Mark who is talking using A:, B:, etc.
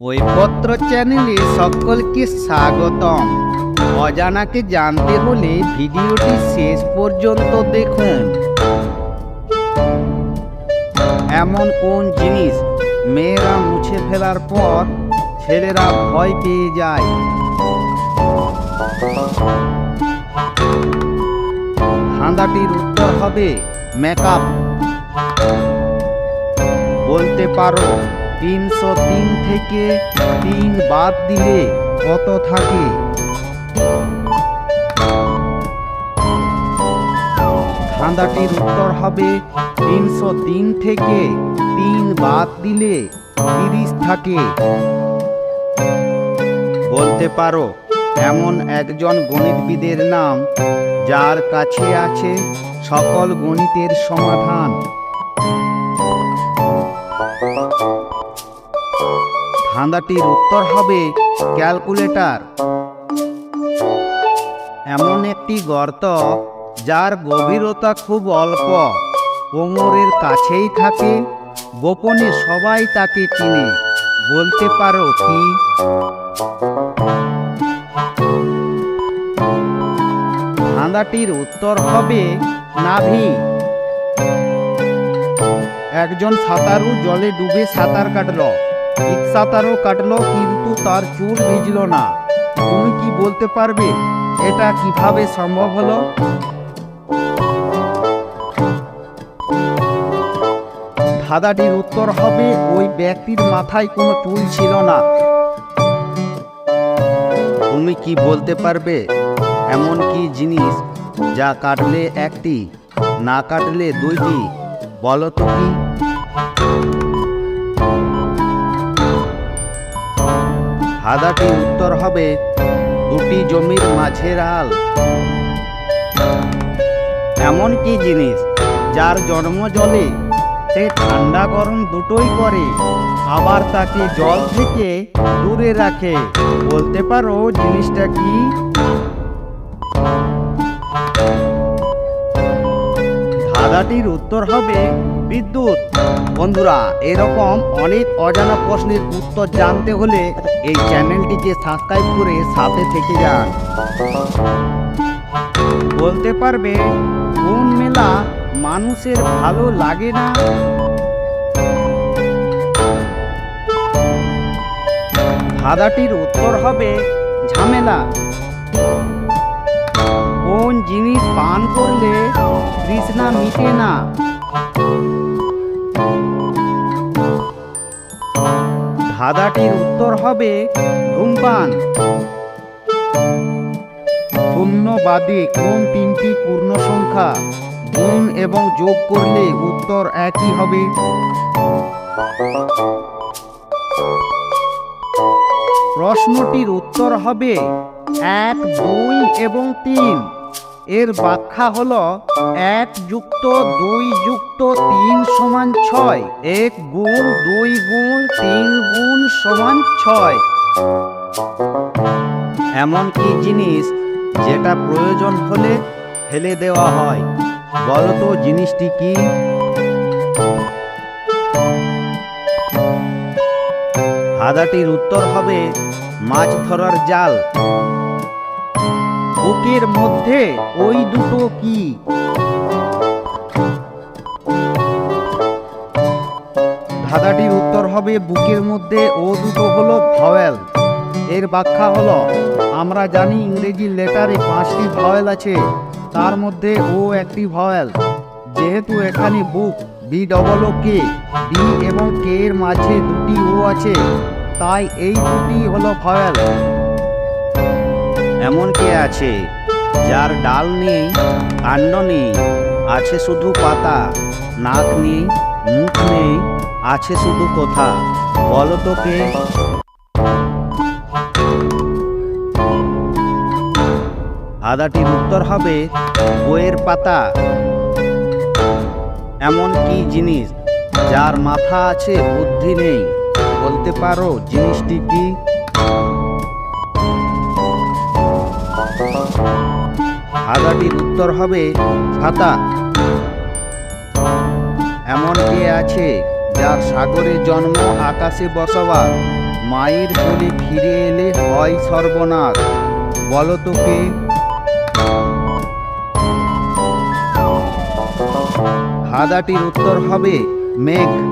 A: বইপত্র চ্যানেলে সকলকে স্বাগতম। অজানাকে জানতে হলে ভিডিওটি শেষ পর্যন্ত দেখুন। এমন কোন জিনিস মেয়েরা মুছে ফেলার পর ছেলেরা ভয় পেয়ে যায়? ধাঁধাটির উত্তর হবে মেকআপ। বলতে পারো তিনশো তিন থেকে তিন বাদ দিলে কত থাকে? ধাঁধাটির উত্তর হবে তিনশো তিন থেকে তিন বাদ দিলে তিরিশ থাকে। বলতে পারো, এমন একজন গণিতবিদের নাম যার কাছে আছে সকল গণিতের সমাধান। ধাঁধাটির উত্তর হবে ক্যালকুলেটর। এমন একটি গর্ত যার গভীরতা খুব অল্প, কোমরের কাছেই থাকে, গোপনে সবাই তাকে চিনে। বলতে পারো কি? ধাঁধাটির উত্তর হবে নাভি। একজন সাঁতারু জলে ডুবে সাঁতার কাটলো। এক সাঁতারও কাটলো, কিন্তু তার চুল ভিজল না। তুমি কি বলতে পারবে, এটা কীভাবে সম্ভব হলো? ধাঁধাটির উত্তর হবে, ওই ব্যক্তির মাথায় কোনো চুল ছিল না। তুমি কি বলতে পারবে, এমন কি জিনিস যা কাটলে একটি, না কাটলে দুইটি? বলো তো কি? ধাঁধাটির উত্তর হবে দুটি জমির মাঝের আল। এমন কি জিনিস যার জন্ম জলে, সে ঠান্ডা গরম দুটোই করে, আবার তাকে জল থেকে দূরে রাখে। বলতে পারো জিনিসটা কি? ধাঁধাটির উত্তর হবে বিদ্যুৎ। বন্ধুরা, এরকম অনেক অজানা প্রশ্নের উত্তর জানতে হলে এই চ্যানেলটিকে সাবস্ক্রাইব করে সাথে থেকে যান। বলতে পারবে, কোন মেলা মানুষের ভালো লাগে না? ধাঁধাটির উত্তর হবে ঝামেলা। কোন জিনিস পান করলে তৃষ্ণা মিটে না? ধাঁধাটির উত্তর হবে ধূমপান। শূন্য বাদে কোন তিনটি পূর্ণ সংখ্যা গুণ এবং যোগ করলে উত্তর একই হবে। প্রশ্নটির উত্তর হবে এক, দুই এবং তিন। এর ব্যাখ্যা হলো এক যুক্ত দুই যুক্ত তিন সমান ছয়। এক গুণ দুই গুণ তিন গুণ সমান ছয়। এমন কি জিনিস যেটা প্রয়োজন হলে ফেলে দেওয়া হয়? বলতো জিনিসটি কি? ধাঁধাটির উত্তর হবে মাছ ধরার জাল। বুকের মধ্যে ওই দুটো কি? ধাঁধাটির উত্তর হবে বুকের মধ্যে ও দুটো হলো ভাওয়েল। এর ব্যাখ্যা হলো, আমরা জানি ইংরেজি লেটারে পাঁচটি ভাওয়েল আছে, তার মধ্যে ও একটি ভাওয়েল। যেহেতু এখানে book, B double O K B এবং কে এর মাঝে দুটি ও আছে, তাই এই দুটি হলো ভাওয়েল। এমন কে আছে যার ডাল নেই, কাণ্ড নেই, আছে শুধু পাতা, নাক নেই, মুখ নেই, আছে শুধু কথা? বলো তো কে আদাটির উত্তর হবে বইয়ের পাতা। এমন কি জিনিস যার মাথা আছে বুদ্ধি নেই? বলতে পারো জিনিসটি কি? আদাটির উত্তর হবে ছাতা এমন কে আছে যার সাগরে জন্ম, আকাশে বসবাস? মায়ের কোলে ফিরে এলে হয় সর্বনাশ। বলো তো কে? উত্তর হবে মেঘ।